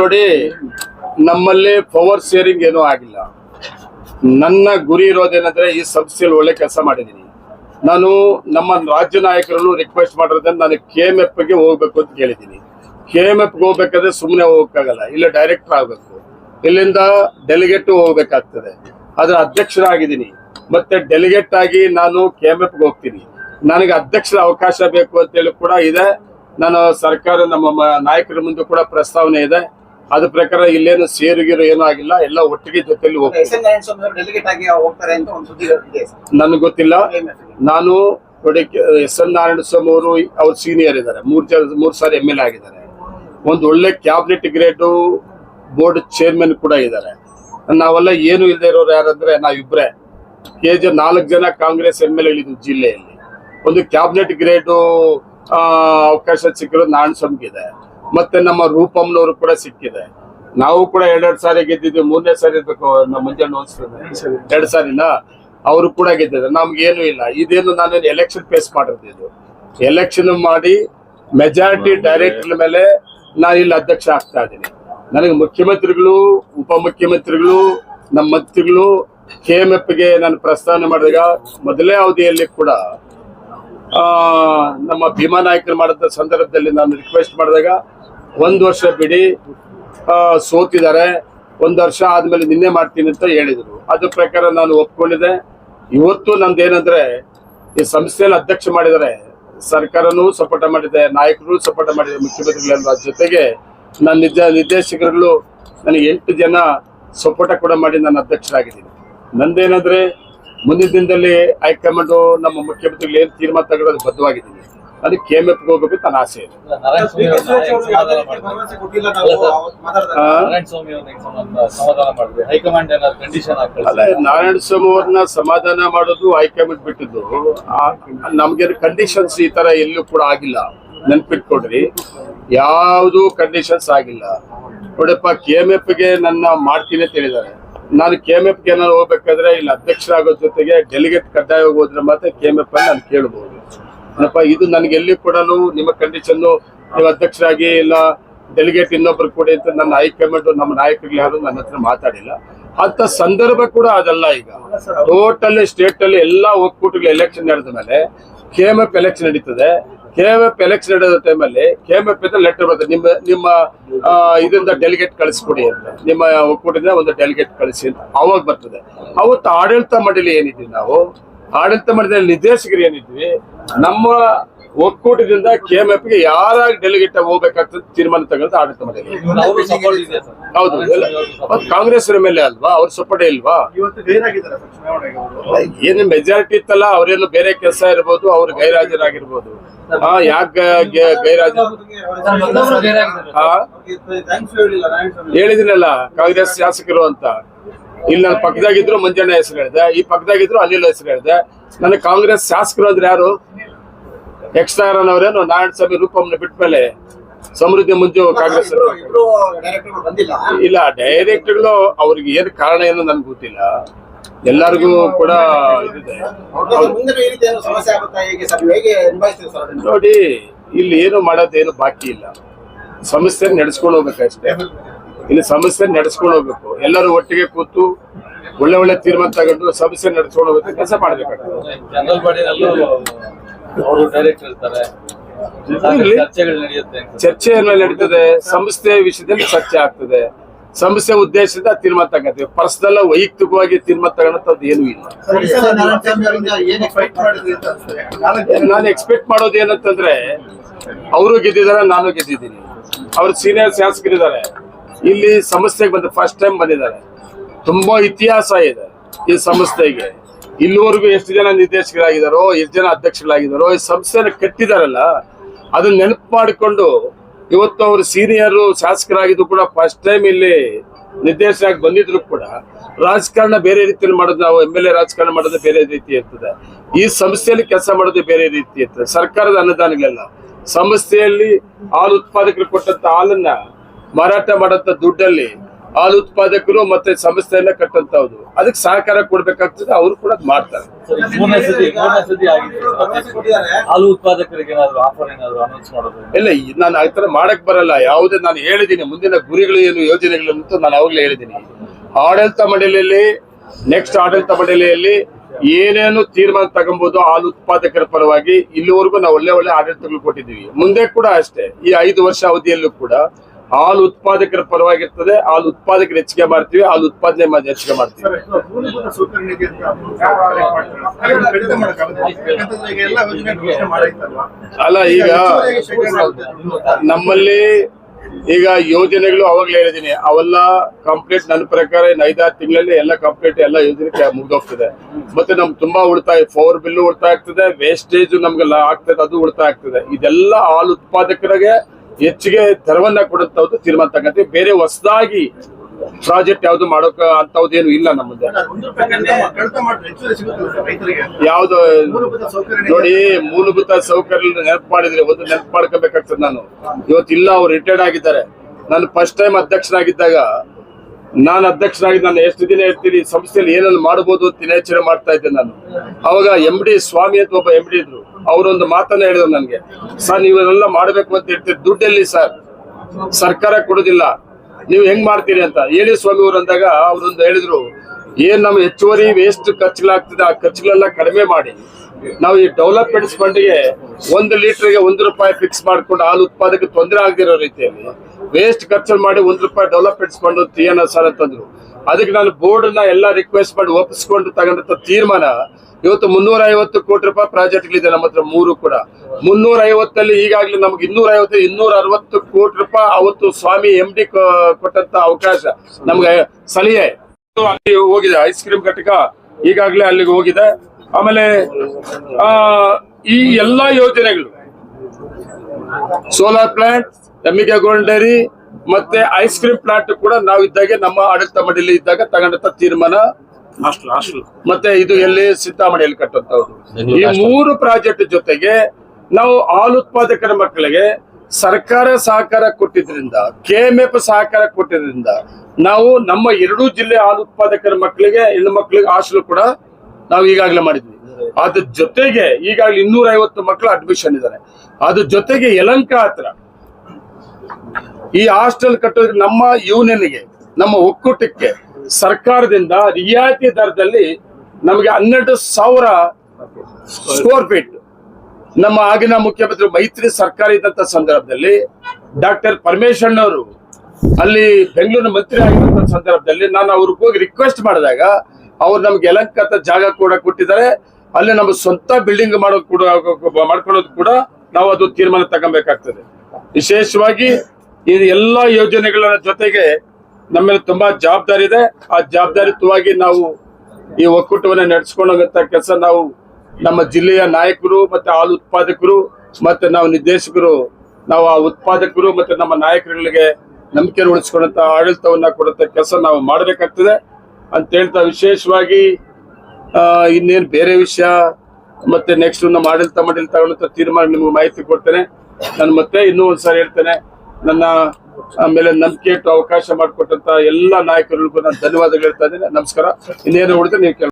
ನೋಡಿ ನಮ್ಮಲ್ಲಿ power sharing ಏನೂ ಆಗಿಲ್ಲ. ನನ್ನ ಗುರಿ ಇರೋದೇನಂದ್ರೆ ಈ ಸಂಸ್ಥೆಯಲ್ಲಿ ಒಳ್ಳೆ ಕೆಲಸ ಮಾಡಿದ್ದೀನಿ. ನಾನು ನಮ್ಮ ರಾಜ್ಯ ನಾಯಕರನ್ನು ರಿಕ್ವೆಸ್ಟ್ ಮಾಡಿರೋದ್ರೆ ನಾನು ಕೆ ಎಂ ಎಫ್ಗೆ ಹೋಗ್ಬೇಕು ಅಂತ ಕೇಳಿದ್ದೀನಿ. ಕೆ ಎಂ ಎಫ್ಗೆ ಹೋಗ್ಬೇಕಾದ್ರೆ ಸುಮ್ಮನೆ ಹೋಗಕ್ಕಾಗಲ್ಲ ಇಲ್ಲ ಡೈರೆಕ್ಟರ್ ಆಗಬೇಕು. ಇಲ್ಲಿಂದ ಡೆಲಿಗೇಟ್ ಹೋಗ್ಬೇಕಾಗ್ತದೆ. ಅದರ ಅಧ್ಯಕ್ಷರಾಗಿದ್ದೀನಿ. ಮತ್ತೆ ಡೆಲಿಗೇಟ್ ಆಗಿ ನಾನು ಕೆ ಎಂ ಎಫ್ಗೆ ಹೋಗ್ತೀನಿ. ನನಗೆ ಅಧ್ಯಕ್ಷರ ಅವಕಾಶ ಬೇಕು ಅಂತೇಳಿ ಕೂಡ ಇದೆ. ನಾನು ಸರ್ಕಾರ ನಮ್ಮ ನಾಯಕರ ಮುಂದೆ ಕೂಡ ಪ್ರಸ್ತಾವನೆ ಇದೆ. ಅದ್ರ ಪ್ರಕಾರ ಇಲ್ಲೇನು ಸೇರುಗಿರು ಏನೂ ಆಗಿಲ್ಲ. ಎಲ್ಲ ಒಟ್ಟಿಗೆ ಜೊತೆಯಲ್ಲಿ ಹೋಗ್ತಾರೆ ನನಗೆ ಗೊತ್ತಿಲ್ಲ. ನಾನು ಎಸ್ ಎನ್ ನಾರಾಯಣ ಸ್ವಾಮಿ ಅವರು ಅವ್ರು ಸೀನಿಯರ್ ಇದ್ದಾರೆ. ಮೂರ್ ಜನ ಮೂರ್ ಸಾರಿ ಎಂ ಎಲ್ ಎ ಆಗಿದ್ದಾರೆ. ಒಂದು ಒಳ್ಳೆ ಕ್ಯಾಬಿನೆಟ್ ಗ್ರೇಡು ಬೋರ್ಡ್ ಚೇರ್ಮನ್ ಕೂಡ ಇದ್ದಾರೆ. ನಾವೆಲ್ಲ ಏನು ಇಲ್ಲದೆ ಇರೋರು ಯಾರಂದ್ರೆ ನಾವಿಬ್ರೆ. ಕೆ ಜಿ ನಾಲ್ಕು ಜನ ಕಾಂಗ್ರೆಸ್ ಎಂ ಎಲ್ ಎ ಜಿಲ್ಲೆಯಲ್ಲಿ. ಒಂದು ಕ್ಯಾಬಿನೆಟ್ ಗ್ರೇಡು ಅವಕಾಶ ಸಿಕ್ಕಿರೋದು ನಾನ್ ಸಮಗಿದೆ ಮತ್ತೆ ನಮ್ಮ ರೂಪಮ್ನವರು ಕೂಡ ಸಿಕ್ಕಿದೆ. ನಾವು ಕೂಡ ಎರಡೆರಡು ಸಾರಿ ಗೆದ್ದಿದ್ವಿ ಮೂರನೇ ಸಾರಿ ಇರ್ಬೇಕು ನಮ್ಮ ಮುಂಜಾನೆ ಅನ್ಸ್ತದೆ ಎರಡು ಸಾರಿನ ಅವರು ಕೂಡ ಗೆದ್ದಿದ್ದಾರೆ. ನಮ್ಗೇನು ಇಲ್ಲ. ಇದೇನು ನಾನು ಎಲೆಕ್ಷನ್ ಫೇಸ್ ಮಾಡಿರ್ತಿದ್ದು ಇದು. ಎಲೆಕ್ಷನ್ ಮಾಡಿ ಮೆಜಾರಿಟಿ ಡೈರೆಕ್ಟರ್ ಮೇಲೆ ನಾನು ಇಲ್ಲಿ ಅಧ್ಯಕ್ಷ ಆಗ್ತಾ ಇದ್ದೀನಿ. ನನಗೆ ಮುಖ್ಯಮಂತ್ರಿಗಳು ಉಪಮುಖ್ಯಮಂತ್ರಿಗಳು ನಮ್ಮ ಮಂತ್ರಿಗಳು ಕೆ ಎಂ ಎಫ್ಗೆ ನಾನು ಪ್ರಸ್ತಾವನೆ ಮಾಡಿದಾಗ ಮೊದಲೇ ಅವಧಿಯಲ್ಲಿ ಕೂಡ ನಮ್ಮ ಭೀಮಾ ನಾಯಕರು ಮಾಡಿದ ಸಂದರ್ಭದಲ್ಲಿ ನಾನು ರಿಕ್ವೆಸ್ಟ್ ಮಾಡಿದಾಗ ಒಂದು ವರ್ಷ ಬಿಡಿ ಸೋತಿದ್ದಾರೆ, ಒಂದು ವರ್ಷ ಆದಮೇಲೆ ನಿನ್ನೆ ಮಾಡ್ತೀನಿ ಅಂತ ಹೇಳಿದರು. ಅದ್ರ ಪ್ರಕಾರ ನಾನು ಒಪ್ಕೊಂಡಿದ್ದೆ. ಇವತ್ತು ನಂದು ಏನಂದ್ರೆ ಈ ಸಂಸ್ಥೆಯಲ್ಲಿ ಅಧ್ಯಕ್ಷ ಮಾಡಿದರೆ ಸರ್ಕಾರನೂ ಸಪೋರ್ಟ್ ಮಾಡಿದೆ, ನಾಯಕರು ಸಪೋರ್ಟ್ ಮಾಡಿದೆ, ಮುಖ್ಯಮಂತ್ರಿಗಳೆಲ್ಲ ಜೊತೆಗೆ ನನ್ನ ನಿಜ ನಿರ್ದೇಶಕರುಗಳು ನನಗೆ ಎಂಟು ಜನ ಸಪೋರ್ಟ ಕೂಡ ಮಾಡಿ ನಾನು ಅಧ್ಯಕ್ಷರಾಗಿದ್ದೀನಿ. ನಂದೇನಂದ್ರೆ ಮುಂದಿನ ದಿನದಲ್ಲಿ ಹೈಕಮಾಂಡ್ ನಮ್ಮ ಮುಖ್ಯಮಂತ್ರಿಗಳು ಏನ್ ತೀರ್ಮಾನ ತಗೊಳ್ಳೋದು ಬದ್ಧವಾಗಿದ್ದೀನಿ ಅದಕ್ಕೆ ಕೆ ಎಂ ಎಫ್ ಹೋಗ್ಬೇಕು ನನ್ನ ಆಸೆ ಇದೆ. ಅಲ್ಲ, ನಾರಾಯಣ ಸ್ವಾಮಿ ಅವ್ರನ್ನ ಸಮಾಧಾನ ಮಾಡೋದು ಹೈಕಮಾಂಡ್ ಬಿಟ್ಟಿದ್ದು. ನಮ್ಗೆ ಕಂಡೀಷನ್ಸ್ ಈ ತರ ಎಲ್ಲೂ ಕೂಡ ಆಗಿಲ್ಲ. ನೆನ್ಪಿಟ್ಕೊಡ್ರಿ ಯಾವುದು ಕಂಡೀಷನ್ಸ್ ಆಗಿಲ್ಲ. ನೋಡಪ್ಪ ಕೆ ಎಂ ಎಫ್ಗೆ ನನ್ನ ಮಾಡ್ತೀನಿ ಅಂತ ಹೇಳಿದ್ದಾರೆ. ನಾನು ಕೆ ಎಂ ಎಫ್ಗೆ ನಾನು ಹೋಗ್ಬೇಕಾದ್ರೆ ಇಲ್ಲಿ ಅಧ್ಯಕ್ಷರಾಗೋ ಜೊತೆಗೆ ಡೆಲಿಗೇಟ್ ಕಡ್ಡಾಯ ಹೋದ್ರೆ ಮಾತ್ರ ಕೆ ಎಂ ಎಫ್ ನಾನು ಕೇಳಬಹುದು ಏನಪ್ಪ, ಇದು ನನಗೆ ಎಲ್ಲಿ ಕೂಡ ನಿಮ್ಮ ಕಂಡೀಷನ್ ನೀವು ಅಧ್ಯಕ್ಷರಾಗಿ ಇಲ್ಲ ಡೆಲಿಗೇಟ್ ಇನ್ನೊಬ್ರು ಕೊಡಿ ಅಂತ ನನ್ನ ಹೈಕಮಾಂಡ್ ನಮ್ಮ ನಾಯಕರಿಗೆ ಯಾರು ನನ್ನ ಹತ್ರ ಮಾತಾಡಿಲ್ಲ. ಅಂತ ಸಂದರ್ಭ ಕೂಡ ಅದಲ್ಲ ಈಗ. ಟೋಟಲ್ ಸ್ಟೇಟ್ ಅಲ್ಲಿ ಎಲ್ಲಾ ಒಕ್ಕೂಟಗಳು ಎಲೆಕ್ಷನ್ ನಡೆದ ಮೇಲೆ ಕೆ ಎಂ ಎಫ್ ಎಲೆಕ್ಷನ್ ನಡೀತದೆ. ಕೆ ಎಲೆಕ್ಷನ್ ನಡೆದ ಟೈಮಲ್ಲಿ ಕೆ ಎಂ ಇಂದ ಲೆಟರ್ ಬರ್ತದೆ ನಿಮ್ಮ ನಿಮ್ಮ ಇದರಿಂದ ಡೆಲಿಗೇಟ್ ಕಳಿಸ್ಕೊಡಿ ಅಂತ. ನಿಮ್ಮ ಒಕ್ಕೂಟದಿಂದ ಒಂದು ಡೆಲಿಗೇಟ್ ಕಳಿಸಿ ಅಂತ. ಅವಾಗ ಬರ್ತದೆ. ಅವತ್ತು ಆಡಳಿತ ಮಂಡಳಿ ಏನಿದ್ವಿ ನಾವು? ಆಡಳಿತ ಮಂಡಳಿ ನಿರ್ದೇಶಕರು ಏನಿದ್ವಿ ನಮ್ಮ ಒಕ್ಕೂಟದಿಂದ ಕೆ ಎಂ ಎಫ್ಗೆ ಯಾರ ಡೆಲಿಗೇಟ್ ಹೋಗ್ಬೇಕಾಗ್ತದೆ ತೀರ್ಮಾನ ತಗೊಂಡು ಆಡಳಿತ ಮಂಡಳಿ. ಅವರು ಸಪೋರ್ಟ್ ಇದೆ ಸರ್. ಹೌದು ಮತ್ತೆ ಕಾಂಗ್ರೆಸ್ ಮೇಲೆ ಎಲ್ ಎ ಅಲ್ವಾ? ಅವ್ರ ಸಪೋರ್ಟ್ ಇಲ್ವಾ? ಏನ್ ಮೆಜಾರಿಟಿ ಇತ್ತಲ್ಲ ಅವರೇನು ಬೇರೆ ಕೆಲಸ ಇರ್ಬೋದು ಅವ್ರು ಗೈರಾಜರಾಗಿರ್ಬೋದು. ಹಾ ಯಾಕೆ ಗೈರಾಜ ಹೇಳಿದಿನಲ್ಲ ಕಾಂಗ್ರೆಸ್ ಶಾಸಕರು ಅಂತ. ಇಲ್ಲಿ ನನ್ನ ಪಕ್ಕದಾಗಿದ್ರು ಮಂಜಣ್ಣ ಹೆಸರು ಹೇಳಿದೆ ಈ ಪಕ್ಕದಾಗಿದ್ರು ಅನಿಲ್ ಹೆಸರು ಹೇಳಿದೆ. ನನಗೆ ಕಾಂಗ್ರೆಸ್ ಶಾಸಕರು ಅಂದ್ರೆ ಯಾರು? ಎಕ್ಸ್ಟ್ರಾರನವರೇನು ನಾರಾಯಣ ಸ್ವಾಮಿ ರೂಪಮ್ನ ಬಿಟ್ಟ ಮೇಲೆ ಸಮೃದ್ಧಿ ಮುಂಜು ಕಾಂಗ್ರೆಸ್ ಇಲ್ಲ ಡೈರೆಕ್ಟ್ಗಳು ಅವ್ರಿಗೆ ಏನ್ ಕಾರಣ ಏನು ನನ್ಗೆ ಗೊತ್ತಿಲ್ಲ. ಎಲ್ಲರಿಗೂ ಕೂಡ ಇದಿದೆ. ಅವ್ರಿಗೆ ಈ ರೀತಿ ಏನೋ ಸಮಸ್ಯೆ ಆಗುತ್ತಾ ಹೇಗೆ ಸರ್? ಹೇಗೆ ನಿಭಾಯಿಸ್ತೀವಿ ನೋಡಿ ಇಲ್ಲಿ ಏನು ಮಾಡೋದೇನು ಬಾಕಿ ಇಲ್ಲ. ಸಮಸ್ಯೆ ನಡೆಸ್ಕೊಂಡು ಹೋಗ್ಬೇಕಷ್ಟೇ ಇಲ್ಲಿ ಸಮಸ್ಯೆ ನಡೆಸ್ಕೊಂಡು ಹೋಗ್ಬೇಕು. ಎಲ್ಲರೂ ಒಟ್ಟಿಗೆ ಕೂತು ಒಳ್ಳೆ ಒಳ್ಳೆ ತೀರ್ಮಾನ ತಗೊಂಡು ಸಮಸ್ಯೆ ನಡೆಸ್ಕೊಂಡು ಹೋಗ್ಬೇಕು ಕೆಲಸ ಮಾಡ್ಬೇಕಾಗ್ತದೆ. ಅವರು ಡೈರೆಕ್ಟರ್ ಇರ್ತಾರೆ. ಚರ್ಚೆಗಳು ನಡೆಯುತ್ತೆ ಚರ್ಚೆ ನಡೀತದೆ ಸಂಸ್ಥೆ ವಿಷಯದಲ್ಲಿ ಚರ್ಚೆ ಆಗ್ತದೆ. ಸಂಸ್ಥೆ ಉದ್ದೇಶದಿಂದ ತೀರ್ಮಾನ ತಗೋತೀವಿ ಪರ್ಸನಲ್ ವೈಯಕ್ತಿಕವಾಗಿ ತೀರ್ಮಾನ ತಗೊಳ್ಳೋದು ಏನು ಇಲ್ಲ. ನಾನು ಎಕ್ಸ್ಪೆಕ್ಟ್ ಮಾಡೋದು ಏನಂತಂದ್ರೆ ಅವರು ಗೆದ್ದಿದ್ದಾರೆ ನಾನು ಗೆದ್ದಿದ್ದೀನಿ. ಅವ್ರ ಸೀನಿಯರ್ ಶಾಸಕರಿದ್ದಾರೆ. ಇಲ್ಲಿ ಸಂಸ್ಥೆಗೆ ಬಂದ ಫಸ್ಟ್ ಟೈಮ್ ಬಂದಿದ್ದಾರೆ. ತುಂಬಾ ಇತಿಹಾಸ ಇದೆ ಈ ಸಂಸ್ಥೆಗೆ. ಇಲ್ಲಿವರೆಗೂ ಎಷ್ಟು ಜನ ನಿರ್ದೇಶಕರಾಗಿದ್ದಾರೋ, ಎಷ್ಟು ಜನ ಅಧ್ಯಕ್ಷರಾಗಿದ್ದಾರೋ ಈ ಸಂಸ್ಥೆನ ಕಟ್ಟಿದಾರಲ್ಲ. ಅದನ್ನ ನೆನಪು ಮಾಡಿಕೊಂಡು ಇವತ್ತು ಅವರು ಸೀನಿಯರ್ ಶಾಸಕರಾಗಿದ್ದು ಕೂಡ ಫಸ್ಟ್ ಟೈಮ್ ಇಲ್ಲಿ ನಿರ್ದೇಶನಾಗಿ ಬಂದಿದ್ರು ಕೂಡ ರಾಜಕಾರಣ ಬೇರೆ ರೀತಿಯಲ್ಲಿ ಮಾಡೋದು, ನಾವು ಎಂ ಎಲ್ ಎ ರಾಜಕಾರಣ ಮಾಡೋದು ಬೇರೆ ರೀತಿ ಇರ್ತದೆ. ಈ ಸಂಸ್ಥೆಯಲ್ಲಿ ಕೆಲಸ ಮಾಡೋದು ಬೇರೆ ರೀತಿ ಇರ್ತದೆ. ಸರ್ಕಾರದ ಅನುದಾನಗಳೆಲ್ಲ. ಸಂಸ್ಥೆಯಲ್ಲಿ ಹಾಲು ಉತ್ಪಾದಕರು ಕೊಟ್ಟಂತ ಹಾಲನ್ನ ಮಾರಾಟ ಮಾಡಂತ ದುಡ್ಡಲ್ಲಿ ಹಾಲು ಉತ್ಪಾದಕರು ಮತ್ತೆ ಸಂಸ್ಥೆಯನ್ನ ಕಟ್ಟಂತವ್ರು. ಅದಕ್ಕೆ ಸಹಕಾರ ಕೊಡ್ಬೇಕಾಗ್ತದೆ ಅವರು ಕೂಡ ಅದ್ ಮಾಡ್ತಾರೆ. ಹಾಲು ಉತ್ಪಾದಕರಿಗೆ ಇಲ್ಲ ನಾನು ಆ ತರ ಮಾಡಕ್ ಬರಲ್ಲ. ಯಾವುದೇ ನಾನು ಹೇಳಿದ್ದೀನಿ ಮುಂದಿನ ಗುರಿಗಳು ಏನು ಯೋಜನೆಗಳು ಅಂತ ನಾನು ಅವಾಗಲೇ ಹೇಳಿದ್ದೀನಿ. ಆಡಳಿತ ಮಂಡಳಿಯಲ್ಲಿ ನೆಕ್ಸ್ಟ್ ಆಡಳಿತ ಮಂಡಳಿಯಲ್ಲಿ ಏನೇನು ತೀರ್ಮಾನ ತಗೊಬಹುದು ಹಾಲು ಉತ್ಪಾದಕರ ಪರವಾಗಿ ಇಲ್ಲಿವರೆಗೂ ನಾವು ಒಳ್ಳೆ ಒಳ್ಳೆ ಆಡಳಿತಗಳು ಕೊಟ್ಟಿದ್ದೀವಿ. ಮುಂದೆ ಕೂಡ ಅಷ್ಟೇ ಈ ಐದು ವರ್ಷ ಅವಧಿಯಲ್ಲೂ ಕೂಡ ಹಾಲು ಉತ್ಪಾದಕರ ಪರವಾಗಿರ್ತದೆ ಹಾಲು ಉತ್ಪಾದಕರು ಹೆಚ್ಚಿಗೆ ಮಾಡ್ತೀವಿ ಹಾಲು ಉತ್ಪಾದನೆ ಮಾಡಿ ಹೆಚ್ಚಿಗೆ ಮಾಡ್ತೀವಿ? ಅಲ್ಲ. ಈಗ. ನಮ್ಮಲ್ಲಿ ಈಗ ಯೋಜನೆಗಳು ಅವಾಗಲೇ ಹೇಳಿದೀನಿ ಅವೆಲ್ಲ ಕಂಪ್ಲೀಟ್ ನನ್ನ ಪ್ರಕಾರ ಇನ್ನು ಐದಾರು ತಿಂಗಳಲ್ಲಿ ಎಲ್ಲ ಕಂಪ್ಲೀಟ್ ಎಲ್ಲ ಯೋಜನೆ ಮುಗ್ದೋಗ್ತದೆ. ಮತ್ತೆ ನಮ್ಗೆ ತುಂಬಾ ಉಳಿತಾಯ ಪವರ್ ಬಿಲ್ ಉಳಿತಾಯ ಆಗ್ತದೆ ವೇಸ್ಟೇಜ್ ನಮ್ಗೆಲ್ಲ ಆಗ್ತದೆ ಅದು ಉಳಿತಾಯ ಆಗ್ತದೆ. ಇದೆಲ್ಲ ಹಾಲು ಉತ್ಪಾದಕರಿಗೆ ಹೆಚ್ಚಿಗೆ ದರವನ್ನ ಕೊಡುತ್ತವ್ದು ತೀರ್ಮಾನ ತಗೊಂತೀವಿ ಬೇರೆ ಹೊಸದಾಗಿ ಪ್ರಾಜೆಕ್ಟ್ ಯಾವ್ದು ಮಾಡೋಕ ಅಂತವ್ದೇನು ಇಲ್ಲ ನಮ್ಮ ಯಾವ್ದು ನೋಡಿ ಮೂಲಭೂತ ಸೌಕರ್ಯ ನೆನಪು ಮಾಡಿದ್ರೆ ಒಂದು ನೆನಪು ಮಾಡ್ಕೋಬೇಕಾಗ್ತದೆ ನಾನು. ಇವತ್ತಿಲ್ಲ ಅವ್ರು ರಿಟೈರ್ಡ್ ಆಗಿದ್ದಾರೆ. ನಾನು ಫಸ್ಟ್ ಟೈಮ್ ಅಧ್ಯಕ್ಷನಾಗಿದ್ದಾಗ ನಾನು ಅಧ್ಯಕ್ಷರಾಗಿ ನಾನು ಎಷ್ಟು ದಿನ ಇರ್ತೀನಿ, ಸಂಸ್ಥೆಯಲ್ಲಿ ಏನನ್ನು ಮಾಡಬಹುದು ಅಂತ ದಿನಾಚರಣೆ ಮಾಡ್ತಾ ಇದ್ದೆ ನಾನು. ಅವಾಗ ಎಂ ಡಿ ಸ್ವಾಮಿ ಅಂತ ಒಬ್ಬ ಎಂ ಡಿ ಇದ್ರು. ಅವರೊಂದು ಮಾತನ್ನ ಹೇಳಿದ್ರು ನನಗೆ. ಸರ್ ನೀವೆಲ್ಲ ಮಾಡ್ಬೇಕು ಅಂತ ಹೇಳ್ತೀರಿ ದುಡ್ಡೆಲ್ಲಿ ಸರ್? ಸರ್ಕಾರ ಕೊಡೋದಿಲ್ಲ. ನೀವು ಹೆಂಗ್ ಮಾಡ್ತೀರಿ ಅಂತ? ಹೇಳಿ ಸ್ವಾಮಿ ಅವರು ಅಂದಾಗ ಅವರೊಂದು ಹೇಳಿದ್ರು ಏನ್ ನಮ್ಮ ಹೆಚ್ಚುವರಿ ವೇಸ್ಟ್ ಖರ್ಚುಗಳಾಗ್ತದೆ, ಆ ಖರ್ಚುಗಳೆಲ್ಲ ಕಡಿಮೆ ಮಾಡಿ, ನಾವು ಈ ಡೆವಲಪ್ಮೆಂಟ್ ಫಂಡ್ಗೆ ಒಂದು ಲೀಟರ್ಗೆ ಒಂದು ರೂಪಾಯಿ ಫಿಕ್ಸ್ ಮಾಡ್ಕೊಂಡು ಹಾಲು ಉತ್ಪಾದಕ ತೊಂದರೆ ಆಗದಿರೋ ರೀತಿಯಲ್ಲಿ ವೇಸ್ಟ್ ಖರ್ಚು ಮಾಡಿ ಒಂದು ರೂಪಾಯಿ ಡೆವಲಪ್ಮೆಂಟ್ ಫಂಡ್ ಏನ ಸರ್ ಅಂತಂದ್ರು. ಅದಕ್ಕೆ ನಾನು ಬೋರ್ಡ್ನ ಎಲ್ಲ ರಿಕ್ವೆಸ್ಟ್ ಮಾಡಿ ಒಪ್ಪಿಸ್ಕೊಂಡು ತಗೊಂಡಂತ ತೀರ್ಮಾನ, ಇವತ್ತು ಮುನ್ನೂರ ಐವತ್ತು ಕೋಟಿ ರೂಪಾಯಿ ಪ್ರಾಜೆಕ್ಟ್ಗಳಿದೆ ನಮ್ಮ ಹತ್ರ, ಮೂರು ಕೂಡ. ಮುನ್ನೂರ ಐವತ್ತಲ್ಲಿ ಈಗಾಗಲೇ ನಮ್ಗೆ ಇನ್ನೂರ ಐವತ್ತು ಇನ್ನೂರ ಅರವತ್ತು ಕೋಟಿ ರೂಪಾಯಿ ಅವತ್ತು ಸ್ವಾಮಿ ಎಂ ಡಿ ಕೊಟ್ಟಂತ ಅವಕಾಶ ನಮ್ಗೆ ಸಲಹೆ ಅಲ್ಲಿ ಹೋಗಿದೆ ಐಸ್ ಕ್ರೀಮ್ ಘಟಕ ಈಗಾಗಲೇ ಅಲ್ಲಿಗೆ ಹೋಗಿದೆ. ಆಮೇಲೆ ಆ ಈ ಎಲ್ಲಾ ಯೋಜನೆಗಳು ಸೋಲಾರ್ ಪ್ಲಾಂಟ್ ಎಮ್ಮಿಗೆ ಗೋಲ್ಡರಿ ಡೈರಿ ಮತ್ತೆ ಐಸ್ ಕ್ರೀಮ್ ಪ್ಲಾಂಟ್ ಕೂಡ ನಾವು ಇದ್ದಾಗ ನಮ್ಮ ಆಡಳಿತ ಮಂಡಳಿ ಇದ್ದಾಗ ತಗೊಂಡಂತ ತೀರ್ಮಾನ. ಮತ್ತೆ ಇದು ಎಲ್ಲಿ ಸಿದ್ದಾಮಣಿಯಲ್ಲಿ ಕಟ್ಟುವಂತವ್ರು ಈ ಮೂರು ಪ್ರಾಜೆಕ್ಟ್ ಜೊತೆಗೆ ನಾವು ಹಾಲು ಉತ್ಪಾದಕರ ಮಕ್ಕಳಿಗೆ ಸರ್ಕಾರ ಸಹಕಾರ ಕೊಟ್ಟಿದ್ರಿಂದ, ಕೆಎಂಎಫ್ ಸಹಕಾರ ಕೊಟ್ಟಿದ್ರಿಂದ ನಾವು ನಮ್ಮ ಎರಡೂ ಜಿಲ್ಲೆ ಹಾಲು ಉತ್ಪಾದಕರ ಮಕ್ಕಳಿಗೆ, ಹೆಣ್ಣು ಮಕ್ಕಳಿಗೆ ಹಾಸ್ಟೆಲ್ ಕೂಡ ನಾವು ಈಗಾಗಲೇ ಮಾಡಿದ್ವಿ. ಅದ್ರ ಜೊತೆಗೆ ಈಗಾಗಲೇ ಇನ್ನೂರ ಐವತ್ತು ಮಕ್ಕಳು ಅಡ್ಮಿಷನ್ ಇದ್ದಾರೆ. ಅದ್ರ ಜೊತೆಗೆ ಯಲಂಕ ಹತ್ರ ಈ ಹಾಸ್ಟೆಲ್ ಕಟ್ಟೋದಕ್ಕೆ ನಮ್ಮ ಯೂನಿಯನ್ಗೆ ನಮ್ಮ ಒಕ್ಕೂಟಕ್ಕೆ ಸರ್ಕಾರದಿಂದ ರಿಯಾಯಿತಿ ದರದಲ್ಲಿ ನಮಗೆ ಹನ್ನೆರಡು ಸಾವಿರ ಸ್ಕ್ವೇರ್ ಫೀಟ್ ನಮ್ಮ ಆಗಿನ ಮುಖ್ಯಮಂತ್ರಿ ಮೈತ್ರಿ ಸರ್ಕಾರ ಇದ್ದಂತ ಸಂದರ್ಭದಲ್ಲಿ ಡಾಕ್ಟರ್ ಪರಮೇಶ್ವರನ್ ಅವರು ಅಲ್ಲಿ ಬೆಂಗಳೂರಿನ ಮಂತ್ರಿ ಆಗಿರುವಂತ ಸಂದರ್ಭದಲ್ಲಿ ನಾನು ಅವ್ರಿಗೆ ಹೋಗಿ ರಿಕ್ವೆಸ್ಟ್ ಮಾಡಿದಾಗ ಅವ್ರು ನಮ್ಗೆ ಯಲಂಕತ ಜಾಗ ಕೂಡ ಕೊಟ್ಟಿದ್ದಾರೆ. ಅಲ್ಲಿ ನಮ್ಮ ಸ್ವಂತ ಬಿಲ್ಡಿಂಗ್ ಮಾಡೋದು ಕೂಡ ಮಾಡ್ಕೊಳ್ಳೋದು ಕೂಡ ನಾವು ಅದು ತೀರ್ಮಾನ ತಗೊಬೇಕಾಗ್ತದೆ. ವಿಶೇಷವಾಗಿ ಈ ಎಲ್ಲಾ ಯೋಜನೆಗಳ ಜೊತೆಗೆ ನಮ್ಮ ಮೇಲೆ ತುಂಬಾ ಜವಾಬ್ದಾರಿ ಇದೆ. ಆ ಜವಾಬ್ದಾರಿತ್ವವಾಗಿ ನಾವು ಈ ಒಕ್ಕೂಟವನ್ನು ನಡೆಸ್ಕೊಂಡು ಹೋಗಂತ ಕೆಲಸ ನಾವು ನಮ್ಮ ಜಿಲ್ಲೆಯ ನಾಯಕರು ಮತ್ತೆ ಹಾಲು ಉತ್ಪಾದಕರು ಮತ್ತೆ ನಾವು ನಿರ್ದೇಶಕರು, ನಾವು ಆ ಉತ್ಪಾದಕರು ಮತ್ತೆ ನಮ್ಮ ನಾಯಕರುಗಳಿಗೆ ನಂಬಿಕೆ ಉಳಿಸ್ಕೊಂಡಂತ ಆಡಳಿತವನ್ನು ಕೊಡುವಂಥ ಕೆಲಸ ನಾವು ಮಾಡಬೇಕಾಗ್ತದೆ. ಅಂತ ಹೇಳ್ತಾ ವಿಶೇಷವಾಗಿ ಇನ್ನೇನು ಬೇರೆ ವಿಷಯ ಮತ್ತೆ ನೆಕ್ಸ್ಟ್ ನಮ್ಮ ಆಡಳಿತ ಮಂಡಳಿ ತಗೊಳ್ಳುವಂಥ ತೀರ್ಮಾನ ನಿಮಗೆ ಮಾಹಿತಿ ಕೊಡ್ತೇನೆ. ನಾನು ಮತ್ತೆ ಇನ್ನೂ ಒಂದ್ಸಾರಿ ಹೇಳ್ತೇನೆ, ನನ್ನ ಆಮೇಲೆ ನಂಬಿಕೆ ಇಟ್ಟು ಅವಕಾಶ ಮಾಡಿಕೊಟ್ಟಂತ ಎಲ್ಲ ನಾಯಕರುಗಳಿಗೂ ನಾನು ಧನ್ಯವಾದಗಳು ಹೇಳ್ತಾ ಇದ್ದೇನೆ. ನಮಸ್ಕಾರ. ಇನ್ನೇನು ಉಳಿದ್ರೆ ನೀವು